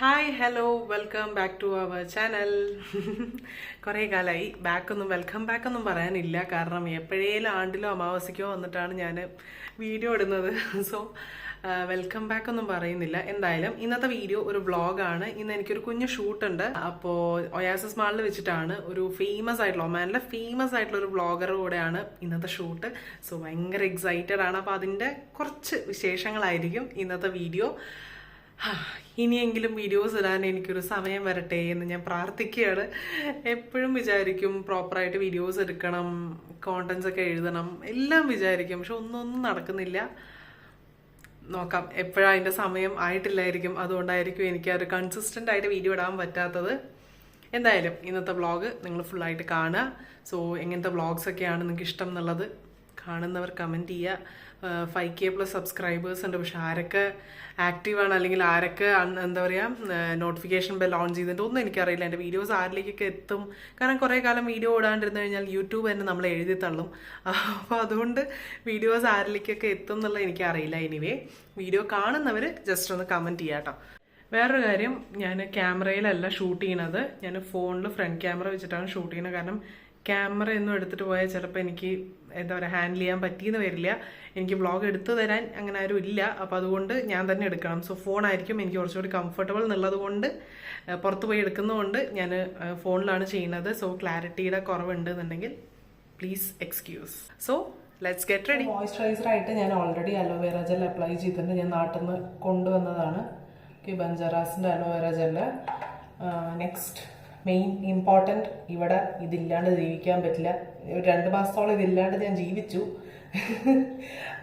Hi hello welcome back to our channel കുറേ കാലമായി ബാക്കൊന്നും welcome back ഒന്നും പറയാനില്ല. കാരണം എപ്പോഴേലും ആണ്ടിലോ അമാവാസിക്കോ വന്നിട്ടാണ് ഞാൻ വീഡിയോ ഇടുന്നത്. സോ വെൽക്കം ബാക്ക് ഒന്നും പറയുന്നില്ല. എന്തായാലും ഇന്നത്തെ വീഡിയോ ഒരു വ്ളോഗാണ് ഇന്ന് എനിക്കൊരു കുഞ്ഞു ഷൂട്ട് ഉണ്ട്. അപ്പോൾ ഒയാസസ് മാളിൽ വെച്ചിട്ടാണ് ഒരു ഫേമസ് ആയിട്ടുള്ള ഒമാനിലെ ഫേമസ് ആയിട്ടുള്ള ഒരു വ്ളോഗർ കൂടെയാണ് ഇന്നത്തെ ഷൂട്ട് സോ ഭയങ്കര എക്സൈറ്റഡ് ആണ്. അപ്പോൾ അതിന്റെ കുറച്ച് വിശേഷങ്ങളായിരിക്കും ഇന്നത്തെ വീഡിയോ ഇനിയെങ്കിലും വീഡിയോസ് ഇടാൻ എനിക്കൊരു സമയം വരട്ടെ എന്ന് ഞാൻ പ്രാർത്ഥിക്കുകയാണ്. എപ്പോഴും വിചാരിക്കും പ്രോപ്പറായിട്ട് വീഡിയോസ് എടുക്കണം കോണ്ടൻസ് ഒക്കെ എഴുതണം എല്ലാം വിചാരിക്കും പക്ഷെ ഒന്നൊന്നും നടക്കുന്നില്ല. നോക്കാം എപ്പോഴാ അതിന്റെ സമയം ആയിട്ടില്ലായിരിക്കും. അതുകൊണ്ടായിരിക്കും എനിക്ക് ഒരു കൺസിസ്റ്റന്റ് ആയിട്ട് വീഡിയോ ഇടാൻ പറ്റാത്തത്. എന്തായാലും ഇന്നത്തെ വ്ളോഗ് നിങ്ങൾ ഫുള്ളായിട്ട് കാണുക. സോ എങ്ങനത്തെ വ്ളോഗ്സ് ഒക്കെയാണ് നിങ്ങൾക്ക് ഇഷ്ടം എന്നുള്ളത് കാണുന്നവർ കമന്റ് ചെയ്യുക. ഫൈവ് കെ പ്ലസ് സബ്സ്ക്രൈബേഴ്സ് ഉണ്ട്. പക്ഷെ ആരൊക്കെ ആക്റ്റീവാണ് അല്ലെങ്കിൽ ആരൊക്കെ എന്താ പറയുക നോട്ടിഫിക്കേഷൻ ബെൽ ഓൺ ചെയ്തിട്ട് ഒന്നും എനിക്കറിയില്ല. എന്റെ വീഡിയോസ് ആരിലേക്കൊക്കെ എത്തും? കാരണം കുറേ കാലം വീഡിയോ ഓടാണ്ടിരുന്നു കഴിഞ്ഞാൽ യൂട്യൂബ് തന്നെ നമ്മൾ എഴുതി തള്ളും. അപ്പോൾ അതുകൊണ്ട് വീഡിയോസ് ആരിലേക്കൊക്കെ എത്തും എന്നുള്ളത് എനിക്കറിയില്ല. എനിവേ വീഡിയോ കാണുന്നവർ ജസ്റ്റ് ഒന്ന് കമന്റ് ചെയ്യാം കേട്ടോ വേറൊരു കാര്യം ഞാൻ ക്യാമറയിലല്ല ഷൂട്ട് ചെയ്യണത്. ഞാൻ ഫോണിൽ ഫ്രണ്ട് ക്യാമറ വെച്ചിട്ടാണ് ഷൂട്ട് ചെയ്യുന്നത് കാരണം ക്യാമറ ഒന്നും എടുത്തിട്ട് പോയാൽ ചിലപ്പോൾ എനിക്ക് എന്താ പറയുക ഹാൻഡിൽ ചെയ്യാൻ പറ്റിയെന്ന് വരില്ല. എനിക്ക് വ്ളോഗ് എടുത്തു തരാൻ അങ്ങനെ ആരും ഇല്ല. അപ്പോൾ അതുകൊണ്ട് ഞാൻ തന്നെ എടുക്കണം. സോ ഫോണായിരിക്കും എനിക്ക് കുറച്ചുകൂടി കംഫർട്ടബിൾ എന്നുള്ളത് കൊണ്ട് പുറത്ത് പോയി എടുക്കുന്നതുകൊണ്ട് ഞാൻ ഫോണിലാണ് ചെയ്യുന്നത്. സോ ക്ലാരിറ്റിയുടെ കുറവുണ്ട് എന്നുണ്ടെങ്കിൽ please excuse so let's get ready moisturiser ആയിട്ട് ഞാൻ ഓൾറെഡി അലോവേറ ജെൽ അപ്ലൈ ചെയ്തിട്ടുണ്ട്. ഞാൻ നാട്ടിൽ നിന്ന് കൊണ്ടുവന്നതാണ് ബഞ്ചറാസിന്റെ aloe vera gel next main important ഇവിടെ ഇതില്ലാണ്ട് ജീവിക്കാൻ പറ്റില്ല. ഒരു രണ്ട് മാസത്തോളം ഇതില്ലാണ്ട് ഞാൻ ജീവിച്ചു.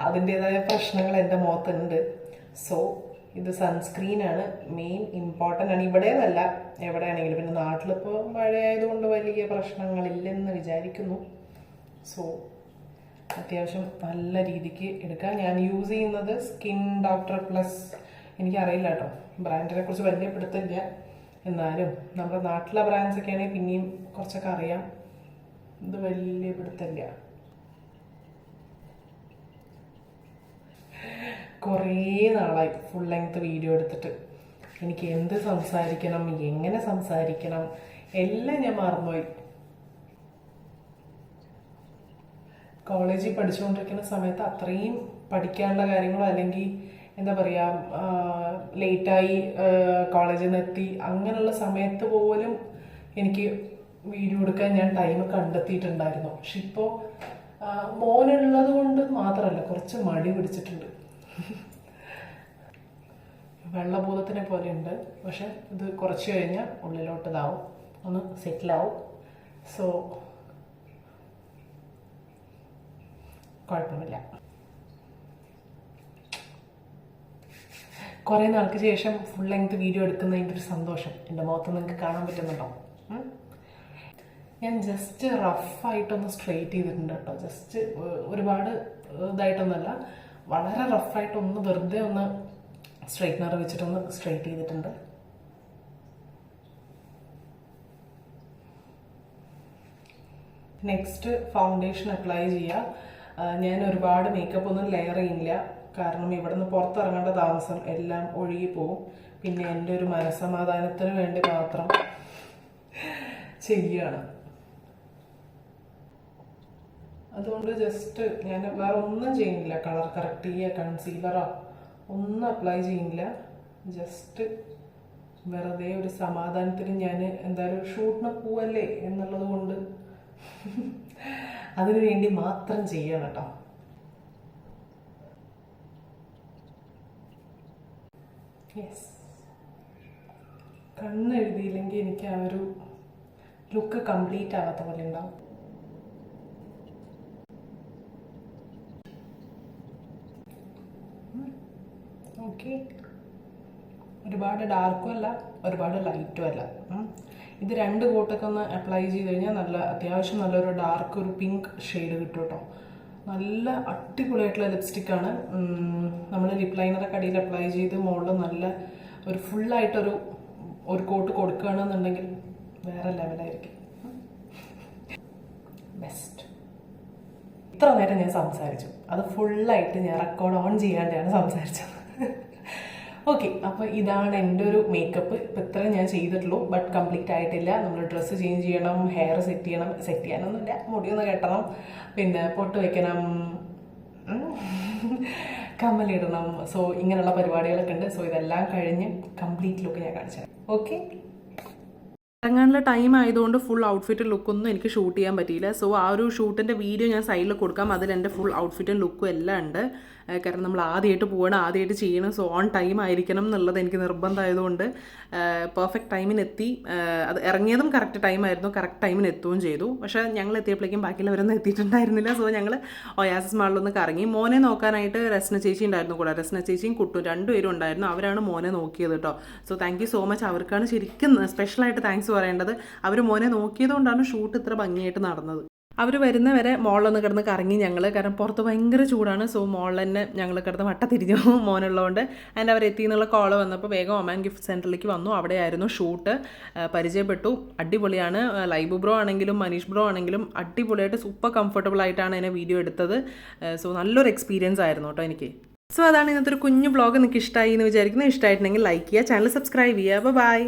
അതിന്റെതായ പ്രശ്നങ്ങൾ എന്റെ മുഖത്തുണ്ട്. സോ ഇത് സൺസ്ക്രീനാണ് മെയിൻ ഇമ്പോർട്ടന്റ് ആണ്. ഇവിടെ ഇവിടെയല്ല എവിടെയാണെങ്കിലും. പിന്നെ നാട്ടിലിപ്പോൾ മഴയായതുകൊണ്ട് വലിയ പ്രശ്നങ്ങളില്ലെന്ന് വിചാരിക്കുന്നു. സോ അത്യാവശ്യം നല്ല രീതിക്ക് എടുക്കാം. ഞാൻ യൂസ് ചെയ്യുന്നത് സ്കിൻ ഡോക്ടർ പ്ലസ് എനിക്കറിയില്ല കേട്ടോ. ബ്രാൻഡിനെ കുറിച്ച് വലിയ എന്നാലും നമ്മുടെ നാട്ടിലെ ബ്രാൻഡ്സ് ഒക്കെ ആണെങ്കിൽ പിന്നെയും കുറച്ചൊക്കെ അറിയാം. ഇത് വലിയ പിടുത്തല്ല കുറേ നാളായി ഫുൾ ലെങ്ത് വീഡിയോ എടുത്തിട്ട്. എനിക്ക് എന്ത് സംസാരിക്കണം എങ്ങനെ സംസാരിക്കണം എല്ലാം ഞാൻ മറന്നുപോയി. കോളേജിൽ പഠിച്ചുകൊണ്ടിരിക്കുന്ന സമയത്ത് അത്രയും പഠിക്കാനുള്ള കാര്യങ്ങളോ അല്ലെങ്കിൽ എന്താ പറയുക ലേറ്റായി കോളേജിൽ നിന്ന് എത്തി. അങ്ങനെയുള്ള സമയത്ത് പോലും എനിക്ക് വീഡിയോ എടുക്കാൻ ഞാൻ ടൈം കണ്ടെത്തിയിട്ടുണ്ടായിരുന്നു. പക്ഷെ ഇപ്പോൾ മോനുള്ളത് കൊണ്ട് മാത്രമല്ല കുറച്ച് മടി പിടിച്ചിട്ടുണ്ട്. വെള്ളബോധത്തിനെ പോലെ ഉണ്ട് പക്ഷെ ഇത് കുറച്ച് കഴിഞ്ഞാൽ ഉള്ളിലോട്ട് ഇതാവും ഒന്ന് സെറ്റിലാവും സോ കുഴപ്പമില്ല കുറേ നാൾക്ക് ശേഷം ഫുൾ ലെങ്ത് വീഡിയോ എടുക്കുന്നതിന്റെ ഒരു സന്തോഷം. എന്റെ മുഖത്ത് നിങ്ങൾക്ക് കാണാൻ പറ്റുന്നുണ്ടോ? ഞാൻ ജസ്റ്റ് റഫായിട്ടൊന്ന് സ്ട്രെയിറ്റ് ചെയ്തിട്ടുണ്ട് കേട്ടോ. ജസ്റ്റ് ഒരുപാട് ഇതായിട്ടൊന്നുമല്ല വളരെ റഫായിട്ടൊന്ന് വെറുതെ ഒന്ന് സ്ട്രെയിറ്റ്നർ വെച്ചിട്ടൊന്ന് സ്ട്രെയിറ്റ് ചെയ്തിട്ടുണ്ട്. നെക്സ്റ്റ് ഫൗണ്ടേഷൻ അപ്ലൈ ചെയ്യുക ഞാൻ ഒരുപാട് മേക്കപ്പ് ഒന്നും ലെയർ ചെയ്യില്ല കാരണം ഇവിടുന്ന് പുറത്തിറങ്ങേണ്ട താമസം എല്ലാം ഒഴുകി പോകും പിന്നെ എന്റെ ഒരു മനസമാധാനത്തിന് വേണ്ടി മാത്രം ചെയ്യുകയാണ് അതുകൊണ്ട് ജസ്റ്റ് ഞാൻ വേറെ ഒന്നും ചെയ്യുന്നില്ല. കളർ കറക്റ്റ് ചെയ്യുക കൺസീലറോ ഒന്നും അപ്ലൈ ചെയ്യുന്നില്ല. ജസ്റ്റ് വെറുതെ ഒരു സമാധാനത്തിന് ഞാൻ എന്തായാലും ഷൂട്ടിന് പോവല്ലേ എന്നുള്ളത് കൊണ്ട് അതിനു വേണ്ടി മാത്രം ചെയ്യണം കേട്ടോ. യെസ് കണ്ണെഴുതിയില്ലെങ്കിൽ എനിക്ക് ആ ഒരു ലുക്ക് കംപ്ലീറ്റ് ആവാത്ത പോലെ ഉണ്ടാവും. ഓക്കെ ഒരുപാട് ഡാർക്കും അല്ല ഒരുപാട് ലൈറ്റും അല്ല. ഇത് രണ്ട് കോട്ടൊക്കെ ഒന്ന് അപ്ലൈ ചെയ്ത് കഴിഞ്ഞാൽ നല്ല അത്യാവശ്യം നല്ലൊരു ഡാർക്ക് ഒരു പിങ്ക് ഷെയ്ഡ് കിട്ടും കേട്ടോ നല്ല അടിപൊളിയായിട്ടുള്ള ലിപ്സ്റ്റിക്കാണ്. നമ്മൾ ലിപ് ലൈനറൊക്കെ അടിയിൽ അപ്ലൈ ചെയ്ത് മുകളിൽ നല്ല ഒരു ഫുള്ളായിട്ടൊരു ഒരു കോട്ട് കൊടുക്കുകയാണെന്നുണ്ടെങ്കിൽ വേറെ ലെവലായിരിക്കും ബെസ്റ്റ് ഇത്ര നേരം ഞാൻ സംസാരിച്ചു. അത് ഫുള്ളായിട്ട് ഞാൻ റെക്കോർഡ് ഓൺ ചെയ്യാണ്ടാണ് സംസാരിച്ചത്. ഓക്കെ അപ്പോൾ ഇതാണ് എന്റെ ഒരു മേക്കപ്പ് ഇപ്പം ഇത്ര ഞാൻ ചെയ്തിട്ടുള്ളൂ ബട്ട് കംപ്ലീറ്റ് ആയിട്ടില്ല. നമ്മൾ ഡ്രസ്സ് ചേഞ്ച് ചെയ്യണം ഹെയർ സെറ്റ് ചെയ്യണം സെറ്റ് ചെയ്യാനൊന്നുമില്ല. മുടിയൊന്ന് കെട്ടണം പിന്നെ പൊട്ട് വെക്കണം ഉം. കമ്മലിടണം സോ ഇങ്ങനെയുള്ള പരിപാടികളൊക്കെ ഉണ്ട്. സോ ഇതെല്ലാം കഴിഞ്ഞ് കംപ്ലീറ്റ് ലുക്ക് ഞാൻ കാണിച്ചു ഓക്കെ ഇറങ്ങാനുള്ള ടൈം ആയതുകൊണ്ട് ഫുൾ ഔട്ട്ഫിറ്റ് ലുക്കൊന്നും എനിക്ക് ഷൂട്ട് ചെയ്യാൻ പറ്റിയില്ല. സോ ആ ഒരു ഷൂട്ടിന്റെ വീഡിയോ ഞാൻ സൈഡിൽ കൊടുക്കാം. അതിൽ എന്റെ ഫുൾ ഔട്ട്ഫിറ്റും ലുക്കും എല്ലാം ഉണ്ട്. കാരണം നമ്മൾ ആദ്യമായിട്ട് പോകണം ആദ്യമായിട്ട് ചെയ്യണം സോ ഓൺ ടൈം ആയിരിക്കണം എന്നുള്ളത് എനിക്ക് നിർബന്ധമായതുകൊണ്ട് പെർഫെക്റ്റ് ടൈമിന് എത്തി. ഏഹ് അത് ഇറങ്ങിയതും കറക്റ്റ് ടൈമായിരുന്നു കറക്റ്റ് ടൈമിന് എത്തുകയും ചെയ്തു. പക്ഷേ ഞങ്ങൾ എത്തിയപ്പോഴേക്കും ബാക്കിയുള്ളവരൊന്നും എത്തിയിട്ടുണ്ടായിരുന്നില്ല. സോ ഞങ്ങൾ ഒയാസസ് മാളിലൊന്ന് കറങ്ങി മോനെ നോക്കാനായിട്ട് രസ്ന ചേച്ചി ഉണ്ടായിരുന്നു കൂടെ. രസ്ന ചേച്ചിയും കുട്ടും രണ്ടുപേരും ഉണ്ടായിരുന്നു. അവരാണ് മോനെ നോക്കിയത് കേട്ടോ. സോ താങ്ക് സോ മച്ച് അവർക്കാണ് ശരിക്കും സ്പെഷ്യലായിട്ട് താങ്ക്സ് പറയേണ്ടത്. അവർ മോനെ നോക്കിയതുകൊണ്ടാണ് ഷൂട്ട് ഇത്ര ഭംഗിയായിട്ട് നടന്നത്. അവർ വരുന്നവരെ മോളിലൊന്ന് കിടന്ന് കറങ്ങി ഞങ്ങൾ കാരണം പുറത്ത് ഭയങ്കര ചൂടാണ്. സോ മോളിൽ തന്നെ ഞങ്ങൾ കിടന്ന് വട്ട തിരിഞ്ഞു. മോനുള്ളതുകൊണ്ട് അതിന്റെ അവർ എത്തി എന്നുള്ള കോൾ വന്നപ്പോൾ വേഗം ഒമാൻ ഗിഫ്റ്റ് സെന്ററിലേക്ക് വന്നു. അവിടെയായിരുന്നു ഷൂട്ട് പരിചയപ്പെട്ടു. അടിപൊളിയാണ്. ലൈബ് ബ്രോ ആണെങ്കിലും മനീഷ് ബ്രോ ആണെങ്കിലും അടിപൊളിയായിട്ട് സൂപ്പർ കംഫർട്ടബിൾ ആയിട്ടാണ് എന്നെ വീഡിയോ എടുത്തത്. സോ നല്ലൊരു എക്സ്പീരിയൻസ് ആയിരുന്നു കേട്ടോ എനിക്ക്. സോ അതാണ് ഇന്നത്തെ ഒരു കുഞ്ഞു ബ്ലോഗ് നിങ്ങൾക്ക് ഇഷ്ടമായി എന്ന് വിചാരിക്കുന്നത് ഇഷ്ടമായിട്ടുണ്ടെങ്കിൽ ലൈക്ക് ചെയ്യുക ചാനൽ സബ്സ്ക്രൈബ് ചെയ്യുക. ബൈ